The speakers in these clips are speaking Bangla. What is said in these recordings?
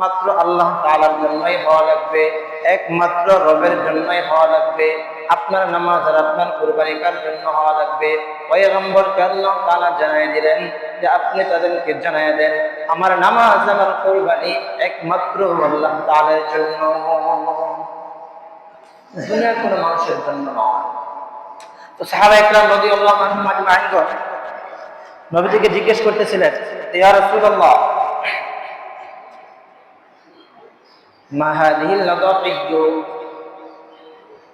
মাত্র আল্লাহ তালার জন্যই হওয়া লাগবে, একমাত্র রবের জন্যই হওয়া লাগবে, আপনার নামাজ আর আপনার কোরবানি কার জন্য হওয়া লাগবে। পয়গম্বরকে আল্লাহ তাআলা জানাই দিলেন যে, আপনি তাদেরকে জানাই দেন, আমার নামাজ, আমার কোরবানি একমাত্র আল্লাহ তালের জন্য। দুনিয়ার কোনো মানুষের জন্য নয়। তো সাহাবা আনহুম আজমাইন নবীজিকে জিজ্ঞেস করতেছিলেন, ইয়া রাসূলুল্লাহ মা হাদিহিল লাদাফিয়্যু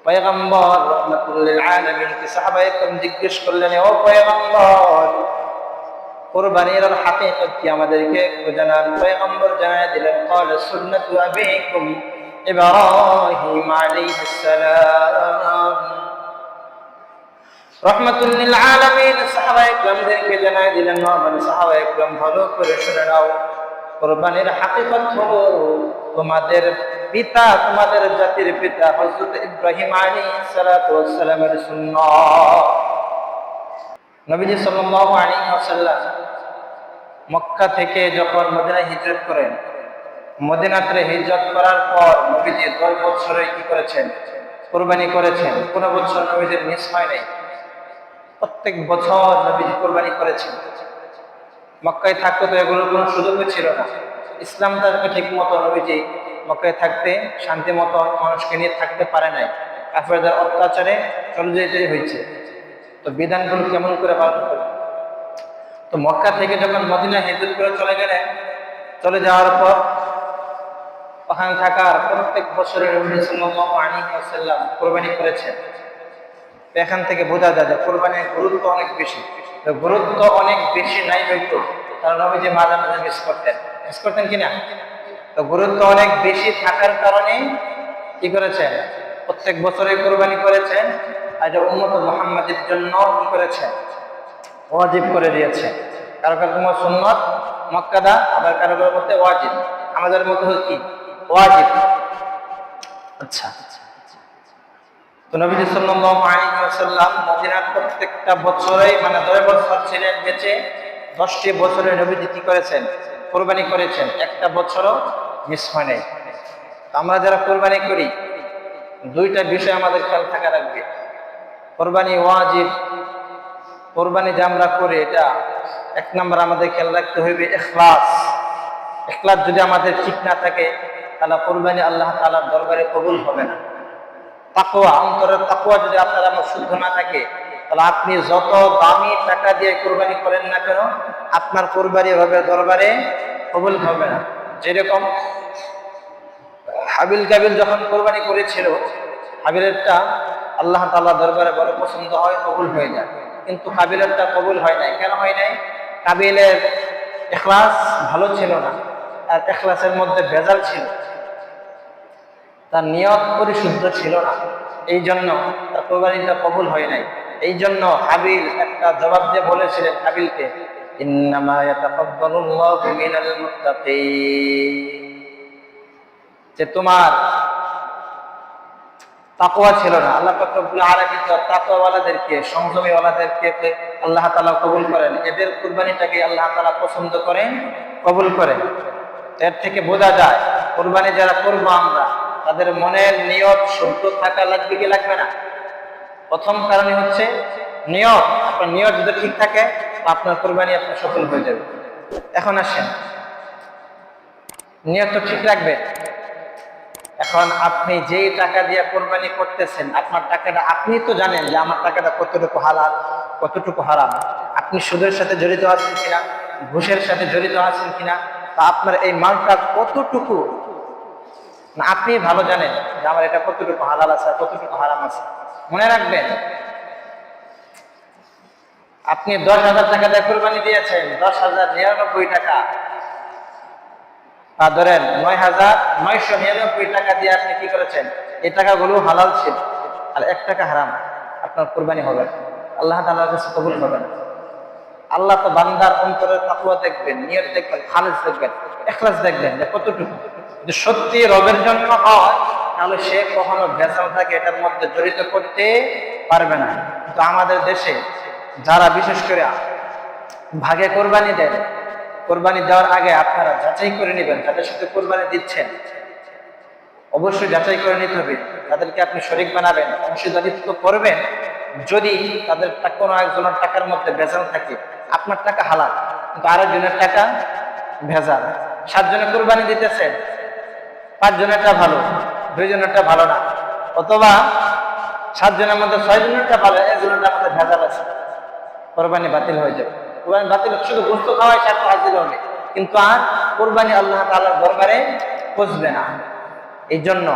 পয়গম্বর রাহমাতুল লিল আলামিন কি সাহাবা ইকরাম জিজ্ঞেস করলেন ও পয়গম্বর কুরবানির হাকিকত কি আমাদেরকে একটু জানান পয়গম্বর জানায় দিলেন قال সুন্নাতু আবিকুম ইব্রাহিম আলাইহিস সালাম রহমাতুল্লিল আলামিন সাহাবা ইকরামদেরকে জানায় দিলেন মানে সাহাবা ইকরাম ভালো করে শুনে নাও কোরবানির হাকিকত হলো তোমাদের পিতা, তোমাদের জাতির পিতা হযরত ইব্রাহিম সালাতু ওয়াস নবীজি ওয়াসাল্লাম মক্কা থেকে যখন মদিনায় হিজরত করেন, মদিনাতে হিজরত করার পর নবীজি 10 বছরে কি করেছেন? কোরবানি করেছেন। কোন বছর নবীজির মিস হয় নাই। প্রত্যেক বছর নবীজি কোরবানি করেছেন। মক্কায় থাকতে তো এগুলোর কোনো সুযোগই ছিল না। ইসলাম তাদেরকে ঠিক মতো নবীজি মক্কায় থাকতে শান্তি মতো মানুষকে নিয়ে থাকতে পারে নাই। কাফেরদের অত্যাচারে চলে যেতে হয়েছে। তো বিধানগুলো কেমন করে পালন করবে? তো মক্কা থেকে যখন মদিনা হিজরত করে চলে গেলেন চলে যাওয়ার পর ওখানে থাকার প্রত্যেক বছরে নবী সাল্লাল্লাহু আলাইহি ওয়াসাল্লাম কোরবানি করেছেন। এখান থেকে বোঝা যায় যে কোরবানির গুরুত্ব অনেক বেশি। তো গুরুত্ব অনেক বেশি নাই হইতো কারণ যে মাঝে মাঝে মিস করতেন। মিস করতেন কিনা? তো গুরুত্ব অনেক বেশি থাকার কারণে কি করেছেন? প্রত্যেক বছরে কোরবানি করেছেন, আর এটা উন্নত মোহাম্মদের জন্য কি করেছেন? ওয়াজিব করে দিয়েছে কারও কারও তোমার সুন্নত, মক্কাদা, আবার কারও কারও মধ্যে ওয়াজিব। আমাদের মধ্যে কি? ওয়াজিব। আচ্ছা। তো নবীজি সাল্লাল্লাহু মদিনার প্রত্যেকটা বছরেই মানে 10 বছর ছিলেন বেঁচে 10টি বছরে নবীজি কি করেছেন? কোরবানি করেছেন। একটা বছরও মিস হয় আমরা যারা কোরবানি করি, দুইটা বিষয় আমাদের খেয়াল থাকা রাখবে কোরবানি ওয়াজিব, কোরবানি যে আমরা করি, এটা এক নম্বর আমাদের খেয়াল রাখতে হইবে এখলাস। এখলাস যদি আমাদের ঠিক না থাকে, তাহলে কোরবানি আল্লাহ তাআলার দরবারে কবুল হবে না। তাকোয়া অন্তরের তাকোয়া যদি আপনার আমার শুদ্ধ না থাকে, তাহলে আপনি যত দামি টাকা দিয়ে কোরবানি করেন না কেন, আপনার কোরবানি হবে দরবারে কবুল হবে না। যেরকম হাবিল কাবিল যখন কোরবানি করেছিল, হাবিলেরটা আল্লাহ তাল্লাহ দরবারে বড় পছন্দ হয়, কবুল হয়ে যায়। কিন্তু কাবিলেরটা কবুল হয় নাই। কেন হয় নাই? কাবিলের এখলাস ভালো ছিল না, আর এখলাসের মধ্যে ভেজাল ছিল। তার নিয়ত পরিশুদ্ধ ছিল না। এই জন্য তার কোরবানিটা কবুল হয় নাই। এই জন্য হাবিল একটা জবাব দিয়ে বলেছিলেন হাবিলকে যে তোমার তাকওয়া ছিল না। আল্লাহ আলামিন সংযমীওয়ালাদেরকে আল্লাহ তাআলা কবুল করেন। এদের কুরবানিটাকে আল্লাহ তাআলা পছন্দ করেন, কবুল করেন। এর থেকে বোঝা যায়, কুরবানি যারা করব আমরা তাদের মনের নিয়ত শুদ্ধ থাকা লাগবে কি লাগবে না? প্রথম কারণে হচ্ছে নিয়ত। আপনার নিয়ত যদি ঠিক থাকে, আপনার কোরবানি আপনার সফল হয়ে যাবে। এখন আসেন। নিয়ত ঠিক রাখবে। এখন আপনি যেই টাকা দিয়ে কোরবানি করতেছেন, আপনার টাকাটা আপনি তো জানেন যে আমার টাকাটা কতটুকু হালাল, কতটুকু হারাম। আপনি সুদের সাথে জড়িত আছেন কিনা, ঘুষের সাথে জড়িত আছেন কিনা, তা আপনার এই মালটা কতটুকু না, আপনি ভালো জানেন যে আমার এটা কতটুকু হালাল আছে কতটুকু হারাম আছে। মনে রাখবেন, আপনি দশ হাজার টাকা দিয়ে কোরবানি দিয়েছেন, দশ হাজার নিরানব্বই টাকা। আর ধরেন নয় হাজার নয়শো নিরানব্বই টাকা দিয়ে আপনি কি করেছেন, এই টাকাগুলো হালাল ছিল, আর এক টাকা হারাম, আপনার কোরবানি হবে। আল্লাহ তাআলার কাছে কবুল হবে আল্লাহ তো বান্দার অন্তরের তাকুয়া দেখবেন, নিয়ত দেখবেন, খালেজ দেখবেন, এখলাস দেখবেন কতটুকু। সত্যি রবের জন্য হয়, তাহলে সে কখনো ভেসাল থাকে এটার মধ্যে জড়িত করতে পারবে না। কিন্তু আমাদের দেশে যারা বিশেষ করে ভাগে কোরবানি দেন কোরবানি দেওয়ার আগে আপনারা যাচাই করে নেবেন, যাদের সাথে কোরবানি দিচ্ছেন। অবশ্যই যাচাই করে নিতে হবে, তাদেরকে আপনি শরিক বানাবেন, অংশীদারিত্ব করবেন। যদি তাদের কোনো একজনের টাকার মধ্যে ভেজাল থাকে, আপনার টাকা হালাল, কিন্তু আরেকজনের টাকা ভেজাল। সাতজনে কোরবানি দিতেছেন পাঁচজনেরটা ভালো, দুইজনেরটা ভালো না। অথবা সাতজনের মধ্যে ছয়জনেরটা ভালো একজনেরটা মধ্যে ভেজাল আছে। কোরবানি বাতিল হয়ে যাবে। কোরবানি বাতিল শুধু গোস্ত খাওয়াই সাথে হাজির হবে। কিন্তু আর কোরবানি আল্লাহ তাআলার দরবারে পৌঁছবে না। এই জন্য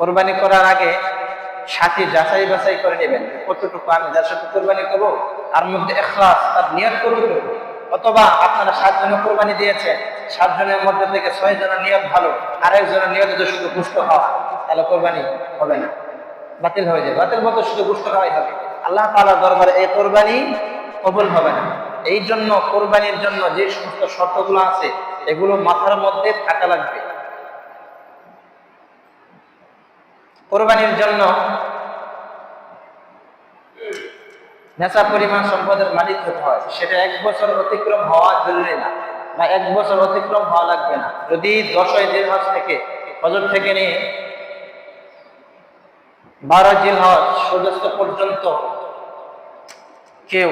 কোরবানি করার আগে সাথী যাচাই বাছাই করে নেবেন। কতটুকু আমি যার সাথে কোরবানি করব, তার মধ্যে এখলাস, তার নিয়ত করব অথবা আপনারা সাতজনে কোরবানি দিয়েছেন সাতজনের মধ্যে থেকে ছয় জনের নিয়ত ভালো আরেকজনের নিয়ত যদি শুধু পুষ্ট হওয়া তাহলে কোরবানি হবে না। বাতিল হয়ে যাবে। বাতিল মতো শুধু পুষ্ট হওয়াই হবে। আল্লাহ তাআলার দরবারে এই কোরবানি কবুল হবে না। এই জন্য কোরবানির জন্য যে সমস্ত শর্তগুলো আছে, এগুলো মাথার মধ্যে থাকা লাগবে। কোরবানির জন্য নেশা পরিমাণ সম্পদের মালিক হতে হয়। সেটা এক বছর অতিক্রম হওয়া জরুরি না। বা এক বছর অতিক্রম হওয়া লাগবে না। যদি দশই দিন হজ থেকে, হজর থেকে নিয়ে বারো জিল হজ সূর্যাস্ত পর্যন্ত কেউ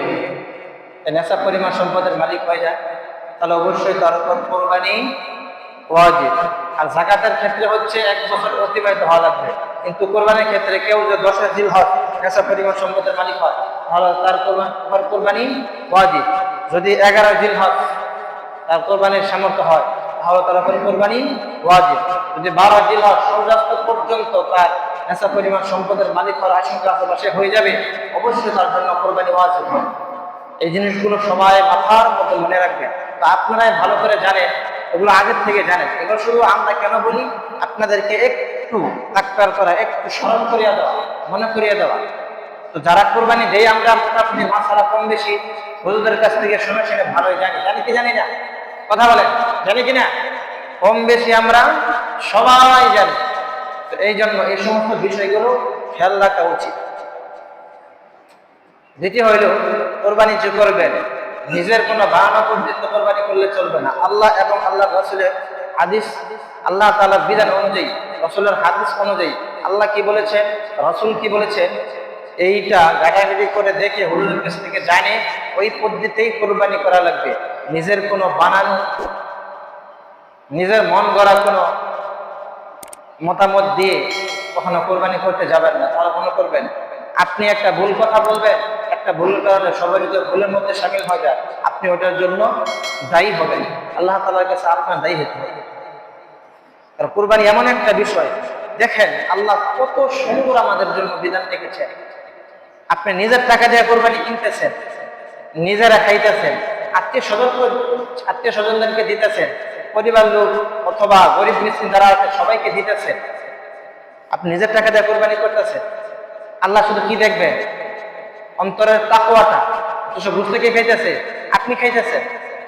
নেশা পরিমাণ সম্পদের মালিক হয়ে যায়, তাহলে অবশ্যই তার উপর কোরবানি ওয়াজিব। আর জাকাতের ক্ষেত্রে হচ্ছে এক বছর অতিবাহিত হওয়া লাগবে। কিন্তু কোরবানির ক্ষেত্রে কেউ যে দশের জিল হয় নেশা পরিমাণ সম্পদের মালিক হয়, তাহলে তার কোরবান- ওয়াজিব। যদি এগারো জিল হয় তার কোরবানির সামর্থ্য হয়, তাহলে তার উপর কোরবানি ওয়াজিব। যদি বারো হয় সূর্যাস্ত পর্যন্ত তার নেশা পরিমাণ সম্পদের মালিক হওয়ার আশঙ্কা আশেপাশে হয়ে যাবে, অবশ্যই তার জন্য কোরবানি ওয়াজিব হয়। এই জিনিসগুলো সবাই মাথার মতো মনে রাখবেন। তো আপনারাই ভালো করে জানেন, এগুলো আগের থেকে জানেন। এগুলো শুধু আমরা কেন বলি? আপনাদেরকে একটু ডাক্তার করা, একটু স্মরণ করিয়া দেওয়া, মনে করিয়া দেওয়া। তো যারা কোরবানি দেই আমরা মোটামুটি মাসারা কম বেশি। হুজুরদের কাছ থেকে শুনে শুনে ভালোই জানি। জানি কি জানি না? কথা বলেন জানি কি না কম বেশি আমরা সবাই জানি। তো এই জন্য এই সমস্ত বিষয়গুলো খেয়াল রাখা উচিত। দ্বিতীয় হইল, কোরবানি যে করবেন, নিজের কোনো বাহানা পর্যন্ত কোরবানি করলে চলবে না। আল্লাহ এবং আল্লাহ রসুলের হাদিস, আল্লাহ তাআলার বিধান অনুযায়ী, রসুলের হাদিস অনুযায়ী, আল্লাহ কি বলেছেন, রসুল কি বলেছেন এইটা ঘাটাঘাটি করে দেখে হুজুরের কাছ থেকে জানে, ওই পদ্ধতিতেই কোরবানি করা লাগবে। নিজের কোনো বানানো, নিজের মন গড়া কোনো মতামত দিয়ে কখনো কোরবানি করতে যাবেন না তারা মনে করবেন, আপনি একটা ভুল কথা বলবেন, একটা ভুল কারণে সবাই যদি ভুলের মধ্যে সামিল হয়ে যায় আপনি ওটার জন্য দায়ী হবেন। আল্লাহ তালার কাছে আপনার দায়ী হতে হবে। কারণ কোরবানি এমন একটা বিষয়, দেখেন আল্লাহ কত সুন্দর আমাদের জন্য বিধান রেখেছেন। আপনি নিজের টাকা দিয়ে কোরবানি কিনতেছেন, নিজেরা খাইতেছেন, আত্মীয় স্বজন আত্মীয় স্বজনদেরকে দিতেছেন, পরিবার লোক অথবা গরিব মিস্ত্রি যারা আছে, সবাইকে দিতেছেন। আপনি নিজের টাকা দিয়ে কোরবানি করতেছেন। আল্লাহ শুধু কি দেখবেন অন্তরের তাকোয়াটা সব বুঝতে কে খাইতেছে, আপনি খাইতেছেন।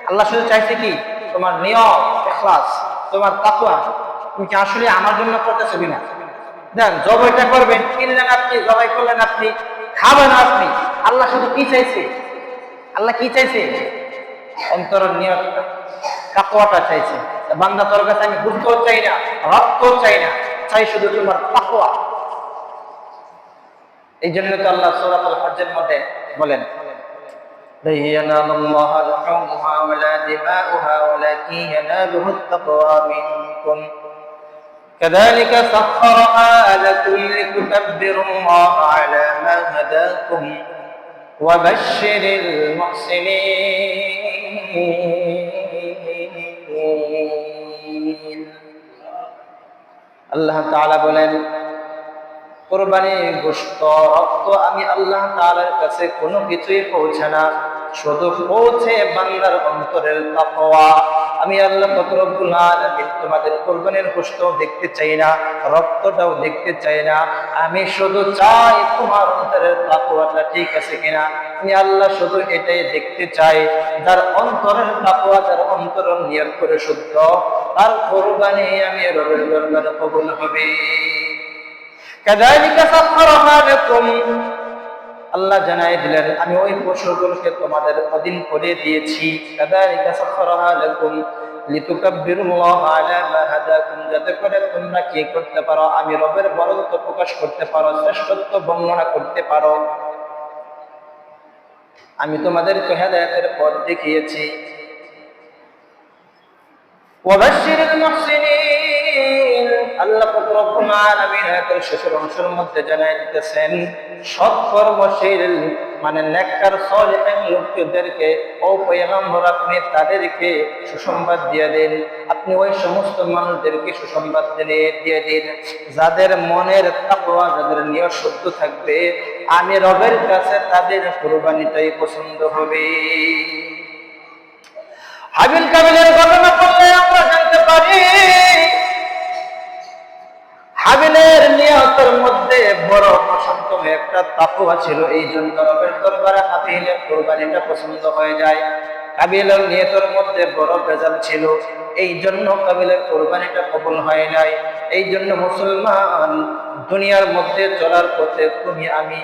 আল্লাহ শুধু চাইছে কি? তোমার নিয়ম এখলাস, তোমার তাকোয়া তুমি কি আসলে আমার জন্য করতেছো কিনা? দেন জবাইটা করবেন, কিনলেন আপনি, জবাই করলেন আপনি খাবেন আপনি আল্লাহ শুধু কি চাইছে আল্লাহ কি চাইছে অন্তরের নিয়ত তাকওয়াটা চাইছে বান্দা তোর কাছে আমি বুঝতেও চাই না রক্তও চাই না চাই শুধু তোমার তাকওয়া এই জন্য তো আল্লাহ সূরাতুল হজ্জের মধ্যে বলেন لن ينال الله لحومها ولا دماؤها ولكن يناله التقوى منكم كذلك سخرها لكم لتكبروا الله على ما هداكم وبشر المحسنين আল্লাহ তাআলা বলেন কোরবানি গোশত রক্ত আমি আল্লাহ তাআলার কাছে কোনো কিছুই পৌঁছে না শুধু পৌঁছে বান্দার অন্তরের তাকওয়া আমি আল্লাহ পাক রব্বুল আলামিন তোমাদের কোরবানির গোশত দেখতে চাই না রক্তটাও দেখতে চাই না আমি শুধু চাই তোমার অন্তরের তাকওয়াটা ঠিক আছে কিনা আমি আল্লাহ শুধু এটাই দেখতে চাই যার অন্তরের তাকওয়া যার অন্তর নিয়ত করে শুদ্ধ তার কোরবানি আমি রবের দরবারে কবুল হবে كذلك سخرها لكم আল্লাহ জানাই দিলেন, আমি ওই পশুগুলোকে তোমাদের অধীন করে দিয়েছি। যাতে করে তোমরা কি করতে পারো? আমি রবের প্রকাশ করতে পারো, শ্রেষ্ঠত্ব বর্ণনা করতে পারো। আমি তোমাদেরকে হেদায়েতের পথ দেখিয়েছি। ওয়াবাশশিরিল মুহসিনিন। মানে আপনি তাদেরকে সুসংবাদ দিয়ে দিন। আপনি ওই সমস্ত মানুষদেরকে সুসংবাদ দিয়ে দিন। যাদের মনের তাকওয়া, যাদের নিয়ত শুদ্ধ থাকবে, আমি রবের কাছে তাদের কুরবানিটাই পছন্দ হবে। হাবিল কাবিলের ঘটনা পড়লে আমরা জানতে পারি হাবিলের নিয়তের মধ্যে বড় প্রশান্ত একটা তাকুয়া ছিল এই জন্য রবের দরবারে হাবিলের কোরবানিটা পছন্দ হয়ে যায়। কাবিলের নিয়তের মধ্যে বড় ভেজাল ছিল। এই জন্য কাবিলের কোরবানিটা কবুল হয় নাই। এই জন্য মুসলমান দুনিয়ার মধ্যে চলার পথে তুমি, আমি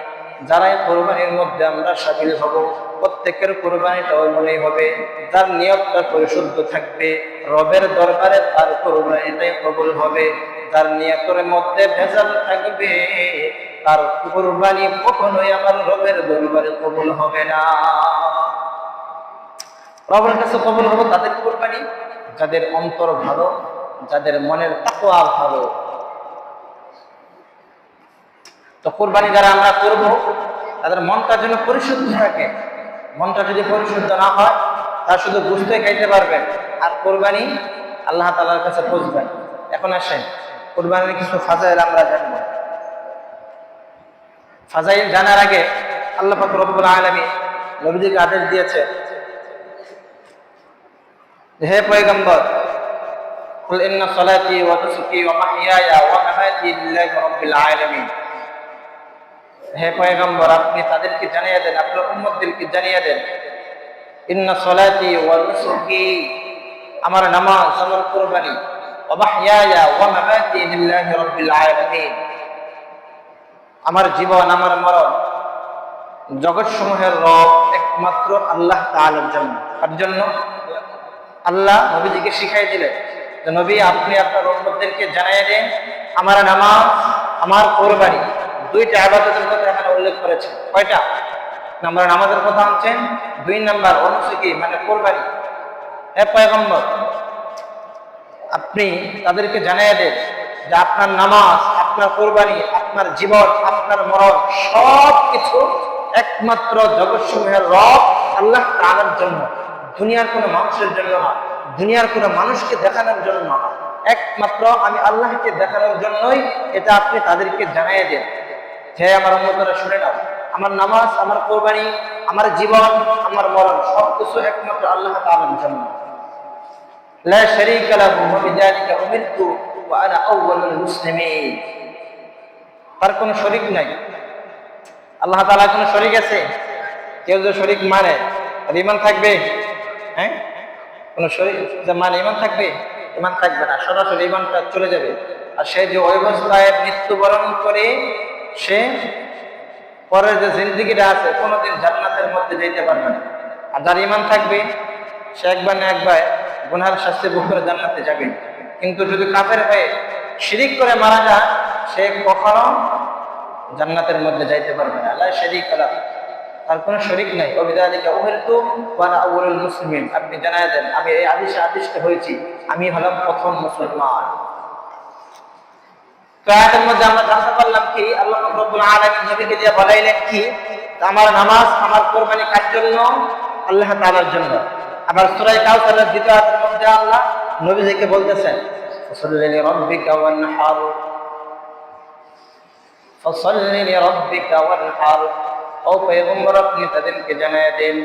যারাই কোরবানির মধ্যে আমরা সামিল হব, প্রত্যেকের কোরবানিটা মনে হবে। যার নিয়তটা পরিশুদ্ধ থাকবে, রবের দরবারে তার কোরবানিটাই কবুল হবে। যার নিয়তের মধ্যে ভেজাল থাকবে, তার কোরবানি কখনোই আমার রবের দরবারে কবুল হবে না। রবের কাছে কবুল হব তাদের কোরবানি, যাদের অন্তর ভালো, যাদের মনের তাকওয়া ভালো। তো কোরবানি যারা আমরা করব, তাদের মনটা যেন পরিশুদ্ধ থাকে। মনটা যদি পরিশুদ্ধ না হয় তা শুধু বুঝতে খাইতে পারবেন আর কোরবানি আল্লাহ তালার কাছে বুঝবেন এখন আসেন কোরবানির কিছু ফাজাইল আমরা জানবো ফাজাইল জানার আগে আল্লাহ পাক রব্বুল আলামিন নবীজিকে আদেশ দিয়েছে হে পয়গম্বর قل إن صلاتي ونسكي ومحياي ومماتي لله رب العالمين হে পয়গম্বর আপনি তাদেরকে জানিয়ে দেন আপনার উম্মতদেরকে জানিয়ে দেন ইন্না সলাতি ওয়া নুসুকি আমার নামাজ, আমার কুরবানি। আমার জীবন, আমার মরণ জগৎ সমূহের রব একমাত্র আল্লাহ তাআলার জন্য। তার জন্য আল্লাহ নবীজিকে শিখাই দিলেন যে, নবী, আপনি আপনার উম্মতদেরকে জানিয়ে দেন, আমার নামাজ, আমার কোরবানি, দুইটা আবাদতের কথা এখানে উল্লেখ করেছেন। কয়টা? নাম্বার নামাজের কথা আনছেন। দুই নাম্বার অনুসুকি মানে কোরবানি। হে পয়গম্বর, আপনি তাদেরকে জানিয়ে দেন যে আপনার নামাজ, আপনার কোরবানি, আপনার জীবন, আপনার মরণ সব কিছু একমাত্র জগৎসমূহের রব আল্লাহ তাআলার জন্য। দুনিয়ার কোনো মানুষের জন্য না, দুনিয়ার কোনো মানুষকে দেখানোর জন্য না। একমাত্র আমি আল্লাহকে দেখানোর জন্যই এটা আপনি তাদেরকে জানিয়ে দেন। যে আমার উন্মতরা শুনে নাও, আমার নামাজ, আমার কোরবানি, আমার জীবন, আমার মরণ সব কিছু একমাত্র আল্লাহ তাআলার জন্য। শারীকা লাহু ওয়া বিযালিকা উমিরতু ওয়া আনা আউওয়ালুল মুসলিমিন। তার কোনো শরীক নাই। আল্লাহ তাআলা কোনো শরীক আছে? কেউ যদি শরীক মানে তাহলে ইমান থাকবে? হ্যাঁ? কোন শরীর যে মানে ইমান থাকবে? ইমান থাকবে না। সরাসরি ইমানটা চলে যাবে। আর সে যে অবস্থায় মৃত্যুবরণ করে, সে পরের যে জিন্দিগিটা আছে, কোনোদিন জান্নাতের মধ্যে যেতে পারবে না। আর যার ইমান থাকবে, সে একবার না একবার গুনহার শাস্তি ভোগ করে জান্নাতে যাবে। কিন্তু যদি কাফের হয়ে শিরিক করে মারা যায়, সে কখনো জান্নাতের মধ্যে যাইতে পারবে না। আল্লাহ শরিক আলাহ তার কোনো শরিক নাই। অবিদালিকা উমিরতু ওয়ানা আউয়ালুল মুসলিমিন। আপনি জানায় দেন, আমি এই আদেশে আদিষ্ট হয়েছি। আমি হলাম প্রথম মুসলমান। মধ্যে আমরা জানতে পারলাম কি, আল্লাহ রব্বুল আলামিন নবীকে দিয়ে বলাইলেন কি, আমার নামাজ আমার কোরবানি কার জন্য? আল্লাহ তাআলার জন্য। আবার সুরাই কাউসারের দ্বিতীয় আয়াতের মধ্যে আল্লাহ নবীজিকে বলতেছেন আপনি তাদেরকে জানায় দেন।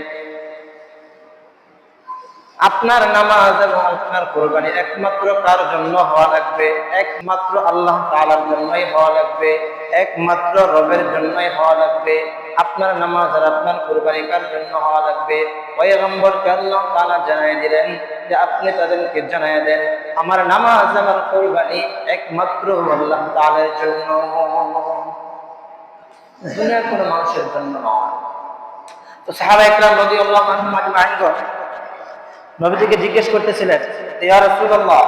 আপনার নামাজ এবং আপনার কোরবানি একমাত্র কার জন্য হওয়া লাগবে? একমাত্র আল্লাহ তাআলার জন্যই হওয়া লাগবে। একমাত্র রবের জন্যই হওয়া লাগবে। আপনার নামাজ আর আপনার কোরবানি কার জন্য হওয়া লাগবে? পয়গম্বরকে আল্লাহ তাআলা জানাই দিলেন যে, আপনি তাদেরকে জানাই দেন, আমার নামাজ আমার কোরবানি একমাত্র আল্লাহ তাআলার জন্য। দুনিয়ার কোনো মানুষের জন্য নয়। তো সাহাবা নদী আল্লাহ মাহিনগর নবীজিকে জিজ্ঞেস করতেছিলেন ইয়া রাসূলুল্লাহ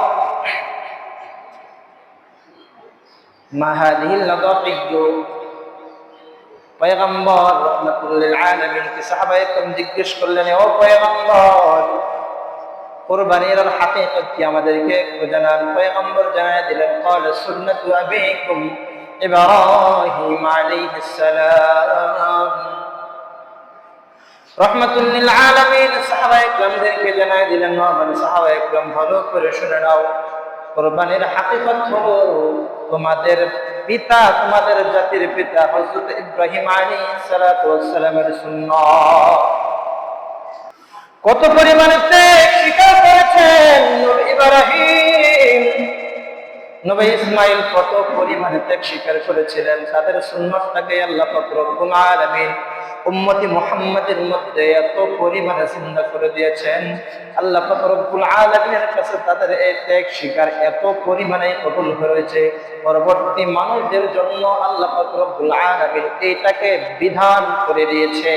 মা হাদিহিল লাদাকিয়্যু পয়গম্বর রহমাতুল লিল আলামিন কি সাহাবা একরাম জিজ্ঞেস করলেন ও পয়গম্বর কুরবানির হাকিকত কি আমাদেরকে একটু জানান পয়গম্বর জানায় দিলেন قال سنة أبيكم إبراهيم عليه السلام রহমতুল্লিল আলামিন সাহাবা একরামদেরকে জানায় দিলেন সাহাবা ভালো করে শুনে নাও। কোরবানির হাকিকত তোমাদের পিতা, তোমাদের জাতির পিতা হযরত ইব্রাহিম সালামের কত পরিমাণে ত্যাগ স্বীকার করেছেন ইব্রাহিম। নবী ইসমাইল কত পরিমাণে ত্যাগ স্বীকার করেছিলেন, তাদের সুন্নতটাকে আল্লাহ পাক রব্বুল উম্মতি মুহাম্মাদের মধ্যে এত পরিমাণে চিন্তা করে দিয়েছেন। আল্লাহ রব্বুল আলামিনের কাছে তাদের এই ত্যাগ স্বীকার এত পরিমাণে কবুল হয়েছে পরবর্তী মানুষদের জন্য আল্লাহ রব্বুল আলামিন এইটাকে বিধান করে দিয়েছে।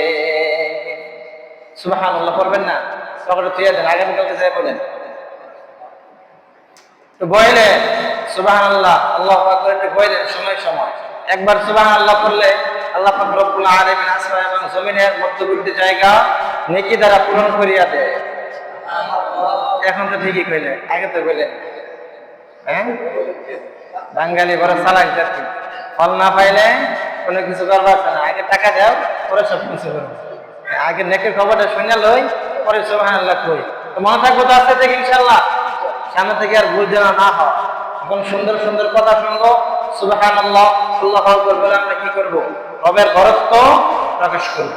সুবাহান আল্লাহ করবেন না সকালে তুই দেন আগামীকালকে যাই বলেন। তো বইলে সুবাহান আল্লাহ আল্লাহ একটু বইলেন সময় সময়। একবার সুবাহান আল্লাহ করলে আল্লাহ পাক রব্বুল আলামিন আসমান এবং জমিনের মধ্যবর্তী জায়গা নেকি দ্বারা পূরণ করিয়া দেয়। এখন তো ঠিকই কইলে আগে তো কইলে হ্যাঁ? বাঙালি বড় চালাক জাতি। ফল না পাইলে কোনো কিছু করবার না। আগে টাকা দাও, পরে সব কিছু আগে নেকের খবরটা শুনে লই, পরে সোহান আল্লাহ কই। তো মনে থাকব তো আসতে থেকে ইনশাল্লাহ সামনে থেকে আর ভুল যেন না হয়। এখন সুন্দর সুন্দর কথা শুনব। সুবাহান আল্লাহ আল্লাহ বলে আমরা কি করব? রবের বরত্ব প্রকাশ করব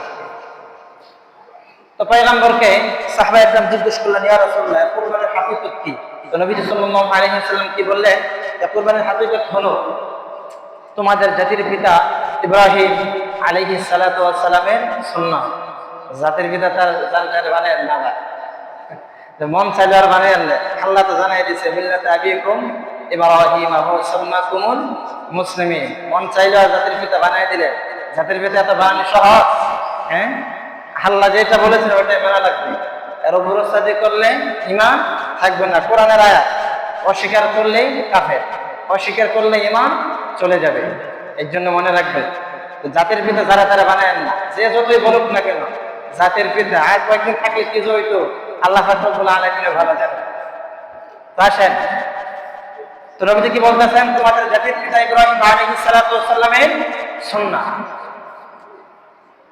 তো পয়গম্বরকে সাহাবা একদম জিজ্ঞেস করলেন, ইয়া রাসূলুল্লাহ কুরবানির হাকিকত কি? নবী সাল্লাল্লাহু আলাইহি ওয়াসাল্লাম কি বললেন যে কুরবানির হাকিকত হলো তোমাদের জাতির পিতা ইব্রাহিম আলাইহিস সালাতু ওয়াস সালামের সুন্নাহ। জাতির পিতা তার তার বানায় না মন চাইলে আর বানায় আনলে। আল্লাহ তো জানাই দিছে মিল্লাতে আবিকুম ইব্রাহিম আহু সাল্লাকুমুল মুসলিমিন। মন চাইলে জাতির পিতা বানায় দিলে। জাতির পিতা এত বানানো সহজ হ্যাঁ? আল্লাহ যেটা বলেছেন ওটাই মানা লাগবে। এর ভরসাদি করলে ইমান থাকবে না। কোরআনের আয়াত, অস্বীকার করলেই কাফের, অস্বীকার করলে ইমান চলে যাবে। এর জন্য মনে রাখবে, জাতির পিতা যারা তারা বানায় না, যে যতই বলুক না কেন, জাতির পিতা আর কয়েকদিন থাকলে কি হইতো? আল্লাহ ফাকরুল আলমিনে ভালো যাবে তো আসেন, তো রবিজি কি বলতেছেন, তোমাদের জাতির পিতা ইব্রাহিম আলাইহিস সালাতু ওয়াস সালামের সুন্নাহ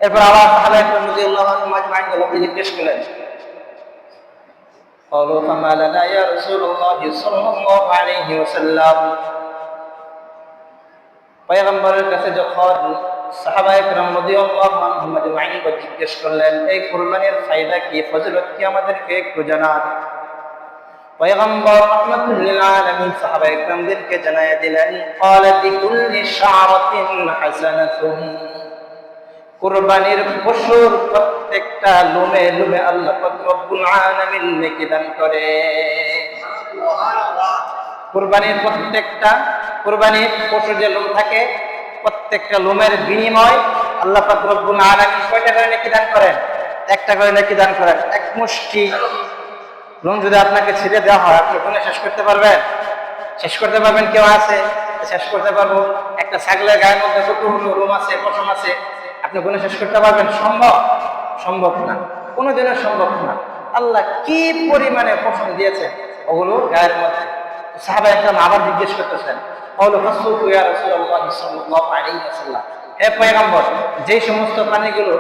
এরপর আবার সাহাবা একরাম রাদিয়াল্লাহু আনহুম আজমাইন নবী জিজ্ঞেস করলেন قالوا فما لنا يا رسول الله صلى الله عليه وسلم পয়গম্বরের কাছে যখন সাহাবা একরাম রাদিয়াল্লাহু আনহুম আজমাইন জিজ্ঞেস করলেন এই কুরবানির ফায়দা কি ফজিলত কি আমাদেরকে একটু জানান পয়গম্বর রাহমাতুল লিল আলামিন সাহাবা একরামদেরকে জানায়া দিলেন قال بكل شعرة حسنة কুরবানির পশুর প্রত্যেকটা লোমে লোমে আল্লাহ রব্বুল আলামিন নেকি দান করে। কুরবানির প্রত্যেকটা, কুরবানির পশুর যে লোম থাকে, প্রত্যেকটা লোমের বিনিময় আল্লাহ পাক রব্বুল আলামিন কয়টা করে নেকি দান করেন? একটা করে নেকি দান করেন। এক মুষ্টি লোম যদি আপনাকে ছেড়ে দেওয়া হয়, আপনি ওখানে শেষ করতে পারবেন। শেষ করতে পারবেন কেউ আছে? শেষ করতে পারব। একটা ছাগলের গায়ের মধ্যে কতগুলো লোম আছে, পশম আছে? আপনি কোনো শেষ করতে পারবেন, সম্ভব? সম্ভব না। কোনোদিনও সম্ভব না। আল্লাহ কি পরিমাণে পছন্দ দিয়েছে ওগুলো গায়ের মধ্যে? সাহাবা একদম আবার জিজ্ঞেস করতেছেন যে সমস্ত প্রাণীগুলো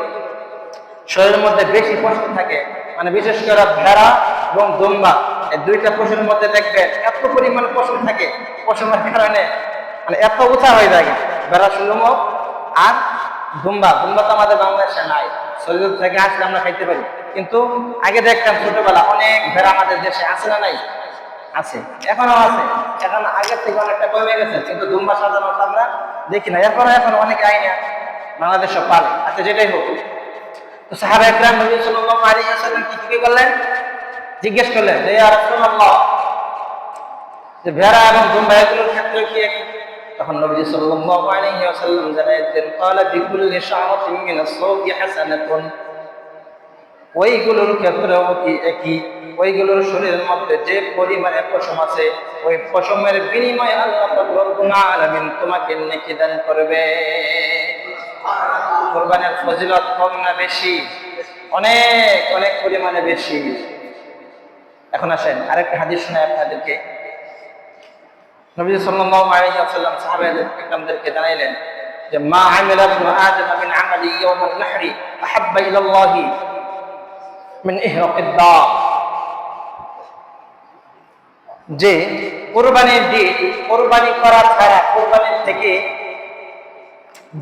শরীরের মধ্যে বেশি পশম থাকে মানে বিশেষ করে ভেড়া এবং দুম্বা, এই দুইটা পশুর মধ্যে দেখবেন এত পরিমাণ পশম থাকে, পশমের কারণে মানে এত উঁচা হয়ে যায় ভেড়া সুলমক আর দুম্বা দুম্বা তো আমাদের বাংলাদেশে নাই। শরীর থেকে আসলে আমরা খাইতে পারি। কিন্তু আগে দেখতাম ছোটবেলা অনেক ভেড়া আমাদের দেশে আছে না নাই? আছে। এখনও আছে। এখন আগের থেকে অনেকটা কমে গেছে, কিন্তু দুম্বা সাধারণত আমরা দেখি না। এরপরে এখন অনেক আইনে বাংলাদেশে পালে। আচ্ছা যেটাই হোক। তো সাহাবা একরাম নবী সাল্লাল্লাহু আলাইহি ওয়াসাল্লাম কি কি করলেন? জিজ্ঞেস করলেন যে ইয়া রাসূলুল্লাহ, যে ভেড়া এবং দুম্বা এগুলোর ক্ষেত্রে কি তখন নবী সাল্লাল্লাহু আলাইহি ওয়াসাল্লাম জানাইতেন ক্বালা বিকুল্লি শাআরাতিন মিন আস-সাওতি হাসানাতুন। ওইগুলোর ক্ষেত্রেও কি একই? ওইগুলোর শরীরের মধ্যে যে পরিমাণে পশম আছে, ওই পশমের বিনিময়ে আল্লাহ রব্বুল আলামিন তোমাকে নেকি দান করবে। কোরবানের ফজিলত কম না বেশি? অনেক অনেক পরিমাণে বেশি। এখন আসেন, আরেকটা হাদিস শোনায় আপনাদেরকে। নবী সাল্লাল্লাহু আলাইহি ওয়াসাল্লাম একরামদেরকে জানাইলেন যে, মা আমিলা ইবনু আদম মিন আমালি ইয়াউমান নাহরি আহাব্বা ইলা মিন ইহরাকিদ দা যে, কোরবানির দিন কোরবানি করা ছাড়া কোরবানির থেকে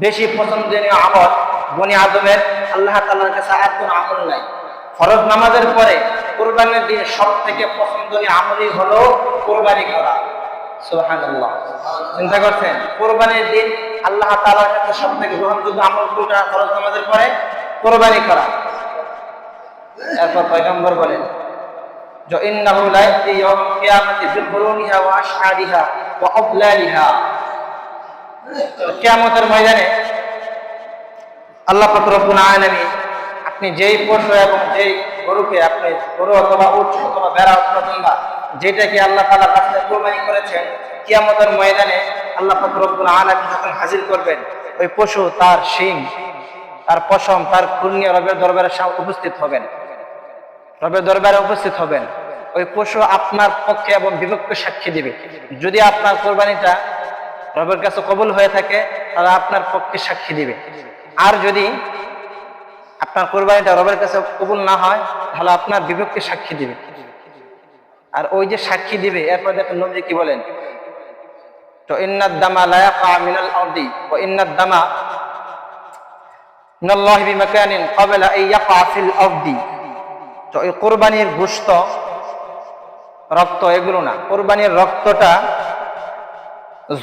বেশি পছন্দনীয় আমল বনি আদমের আল্লাহ তাআলার কাছে আর কোনো আমল নাই। ফরজ নামাজের পরে কোরবানির দিন সব থেকে পছন্দনীয় আমলই হলো কোরবানি করা। সুবহানাল্লাহ। চিন্তা করছেন, কোরবানির দিন আল্লাহ তাআলার কাছে সব থেকে গ্রহণযোগ্য আমল কোনটা ফরজ নামাজের পরে? কোরবানি করা। এরপর পয়গম্বর বলেন যে ইন্নাহু লা ওয়া ওয়া কিয়ামতের ময়দানে আল্লাহ পাক রব্বুল আলামিন আপনি যেই পশু এবং যেই গরুকে আপনি গরু অথবা উট অথবা ভেড়া অথবা যেটাকে আল্লাহ তাআলা কাছে কুরবানি করেছেন, কিয়ামতের ময়দানে আল্লাহ পাক রব্বুল আলামিন যখন হাজির করবেন, ওই পশু তার শিং, তার পশম, তার খুন নিয়ে রবের দরবারে উপস্থিত হবেন। রবের দরবারে উপস্থিত হবেন। ওই পশু আপনার পক্ষে এবং বিপক্ষে সাক্ষী দিবে। যদি আপনার কোরবানিটা রবের কাছে কবুল হয়ে থাকে, তাহলে আপনার পক্ষে সাক্ষী দিবে। আর যদি আপনার কোরবানিটা রবের কাছে কবুল না হয়, তাহলে আপনার বিপক্ষে সাক্ষী দিবে। আর ওই যে সাক্ষী দিবে, এরপর দেখেন নবী কি বলেন? তো ইন্নাদ দামা লায়াকা মিনাল আরদি ও ইন্নাদ দামা মিনাল্লাহি বিমাকানিন ক্বাবলা আন ফিল আরদি। তো এই কোরবানির গোশত, রক্ত এগুলো না, কোরবানির রক্তটা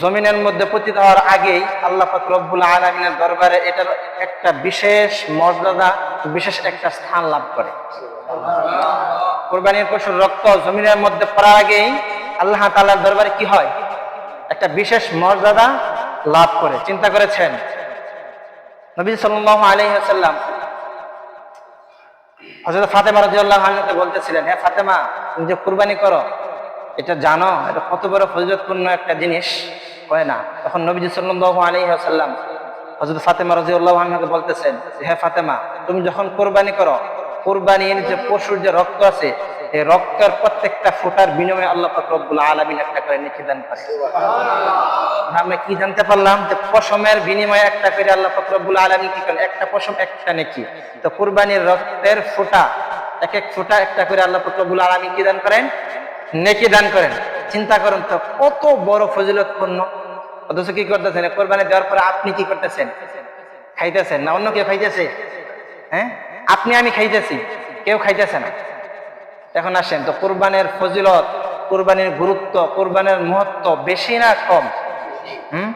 জমিনের মধ্যে পতিত হওয়ার আগেই আল্লাহ পাক রব্বুল আলমিনের দরবারে এটার একটা বিশেষ মর্যাদা, বিশেষ একটা স্থান লাভ করে। কোরবানির পশুর রক্ত জমিনের মধ্যে পড়ার আগেই আল্লাহ তাআলার দরবারে কি হয়? একটা বিশেষ মর্যাদা লাভ করে, চিন্তা করেছেন। নবী সাল্লাল্লাহু আলাইহি ওয়াসাল্লাম হযরত ফাতেমা রাদিয়াল্লাহু আনহাকে বলতেছিলেন হ্যাঁ ফাতেমা, তুমি যে কুরবানি করো, এটা জানো, এটা কত বড় ফজিলতপূর্ণ একটা জিনিস। হয় না। তখন নবীজি সাল্লাল্লাহু আলাইহি ওয়াসাল্লাম হযরত ফাতেমা রাদিয়াল্লাহু আনহাকে বলতেছেন হ্যাঁ ফাতেমা, তুমি যখন কুরবানি করো কুরবানির যে পশুর যে রক্ত আছে, এই রক্তের প্রত্যেকটা ফোটার বিনিময়ে আল্লাহ পাক রব্বুল আলামিন একটা করে নেকি দান করে। আমরা কি জানতে পারলাম যে পশমের বিনিময়ে একটা করে আল্লাহ পাক রব্বুল কি করেন? একটা পশম, একটা নেকি। তো কুরবানির রক্তের ফোঁটা এক এক ফোঁটা একটা করে আল্লাহ পাক রব্বুল আলামিন কি দান করেন? নেকি দান করেন। চিন্তা করেন তো, কত বড় ফজিলতপূর্ণ। অথচ কি করতেছেন? কোরবানি দেওয়ার পরে আপনি কি করতেছেন? খাইতেছেন না? অন্য কেউ খাইতেছে? হ্যাঁ? আপনি আমি খাইতেছি, কেউ খাইতেছে না। এখন আসেন, তো কোরবানের ফজিলত, কোরবানির গুরুত্ব, কোরবানের মহত্ব বেশি না কম? হুম?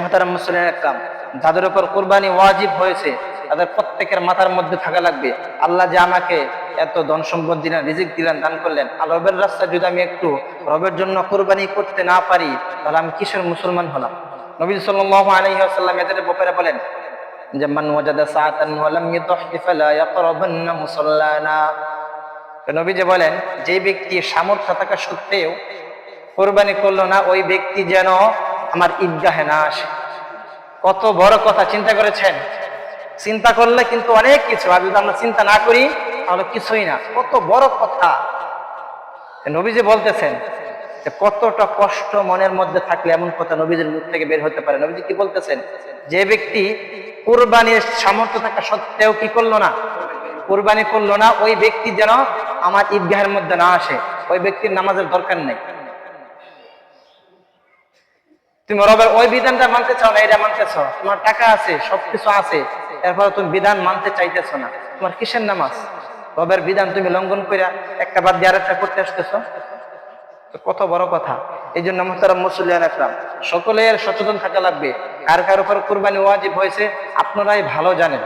মহাতারাম মুসলিম একরাম যাদের উপর কোরবানি ওয়াজিব হয়েছে, তাদের প্রত্যেকের মাথার মধ্যে থাকা লাগবে। আল্লাহ যে আমাকে এত ধন সম্পদ দিলেন, রিজিক দিলেন, দান করলেন, আর রবের রাস্তায় যদি আমি একটু রবের জন্য কোরবানি করতে না পারি, তাহলে আমি কিসের মুসলমান হলাম? নবী ওয়াসাল্লাম এদের ব্যাপারে বলেন যে মান ওয়াজাদা সাআতান ওয়া ফালা ইয়াকরাবান্না মুসাল্লানা তো নবী যে বলেন, যে ব্যক্তি সামর্থ্য থাকা সত্ত্বেও কোরবানি করল না, ওই ব্যক্তি যেন আমার ঈদগাহে না আসে। কত বড় কথা চিন্তা করেছেন? চিন্তা করলে কিন্তু অনেক কিছু। আর যদি আমরা চিন্তা না করি, তাহলে কিছুই না। কত বড় কথা। নবী যে বলতেছেন যে কতটা কষ্ট মনের মধ্যে থাকলে এমন কথা নবীজির মুখ থেকে বের হতে পারে। নবীজি কি বলতেছেন? যে ব্যক্তি কোরবানির সামর্থ্য থাকা সত্ত্বেও কি করল না? কোরবানি করল না, ওই ব্যক্তি যেন আমার ঈদগাহের মধ্যে না আসে। ওই ব্যক্তির নামাজের দরকার নেই। তুমি রবের ওই বিধানটা মানতে চাও না এটা মানতে চাও? তোমার টাকা আছে, সবকিছু আছে। এরপরে তুমি বিধান মানতে চাইতেছো না। তোমার কিসের নামাজ? রবের বিধান তুমি লঙ্ঘন করে একটা বাদ দিয়ে আরেকটা করতে আসতেছো? কত বড় কথা। এই জন্য মোহতারাম মুসলিয়ান একরাম সকলের সচেতন থাকা লাগবে। কার কার উপর কোরবানি ওয়াজিব হয়েছে, আপনারাই ভালো জানেন।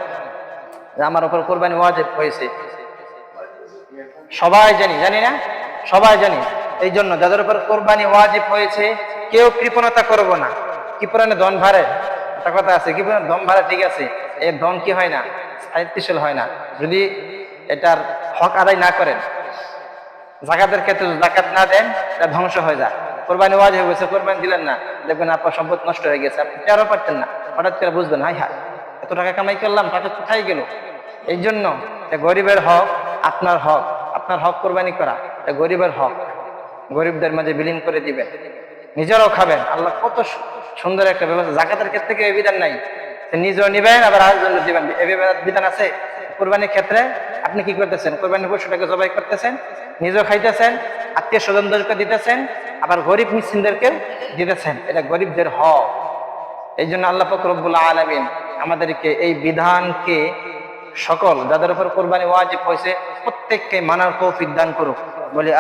যে আমার উপর কোরবানি ওয়াজিব হয়েছে। সবাই জানি জানি না? সবাই জানি। এই জন্য যাদের উপর কোরবানি ওয়াজিব হয়েছে, কেউ কৃপণতা করব না। কৃপণে ধন ভারে। একটা কথা আছে, কৃপণের ধন ভাড়া ঠিক আছে। এর ধন কি হয় না? সাহিত্যশীল হয় না। যদি এটার হক আদায় না করেন জাকাতের ক্ষেত্রে জাকাত না দেন তা ধ্বংস হয়ে যায়। কোরবানি ওয়াজ হয়ে গেছে, কোরবানি দিলেন না। দেখবেন আপনার সম্পদ নষ্ট হয়ে গেছে, আপনি তেরো পারতেন না। হঠাৎ করে বুঝবেন হাই হাই এত টাকা কামাই করলাম, টাকা কোথায় গেল? এই জন্য গরিবের হক আপনার হক আপনার হক কোরবানি করা গরিবের হক। গরিবদের মাঝে বিলীন করে দিবেন। নিজেরাও খাবেন। আল্লাহ কত সুন্দর একটা ব্যবস্থা। জাকাতের ক্ষেত্রে এই বিধান নাই? নিজেও নিবেন, আবার আরেকজন দিবেন। বিধান- বিধান আছে? কোরবানির ক্ষেত্রে আপনি কি করতেছেন? কোরবানির পশুটাকে জবাই করতেছেন, নিজেও খাইতেছেন আত্মীয় স্বজনদেরকে দিতেছেন, আবার গরিব মিসিনদেরকে দিতেছেন। এটা গরিবদের হক। এই জন্য আল্লাহ ফকরবুল্লা আলমিন আমাদেরকে এই বিধানকে সকল যাদের উপর কোরবানি ওয়াজিব হয়েছে, প্রত্যেককে মানার কৌফিক দান করুক। বলি